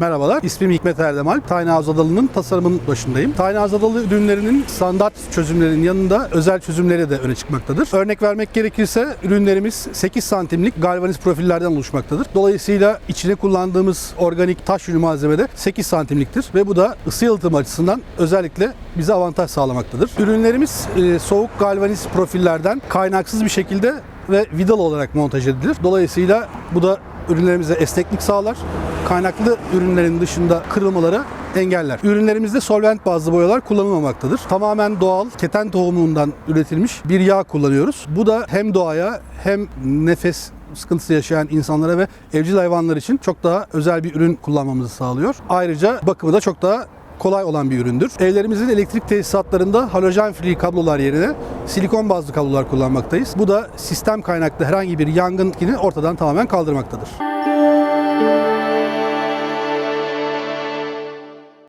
Merhabalar, ismim Hikmet Erdemal. Tiny House tasarımının başındayım. Tiny House ürünlerinin standart çözümlerin yanında özel çözümleri de öne çıkmaktadır. Örnek vermek gerekirse ürünlerimiz 8 santimlik galvaniz profillerden oluşmaktadır. Dolayısıyla içine kullandığımız organik taş yünü malzeme de 8 santimliktir ve bu da ısı yalıtımı açısından özellikle bize avantaj sağlamaktadır. Ürünlerimiz e, soğuk galvaniz profillerden kaynaksız bir şekilde ve vidal olarak montaj edilir. Dolayısıyla bu da ürünlerimize esneklik sağlar. Kaynaklı ürünlerin dışında kırılmaları engeller. Ürünlerimizde solvent bazlı boyalar kullanılmamaktadır. Tamamen doğal keten tohumundan üretilmiş bir yağ kullanıyoruz. Bu da hem doğaya hem nefes sıkıntısı yaşayan insanlara ve evcil hayvanlar için çok daha özel bir ürün kullanmamızı sağlıyor. Ayrıca bakımı da çok daha kolay olan bir üründür. Evlerimizin elektrik tesisatlarında halojen free kablolar yerine silikon bazlı kablolar kullanmaktayız. Bu da sistem kaynaklı herhangi bir yangını ortadan tamamen kaldırmaktadır.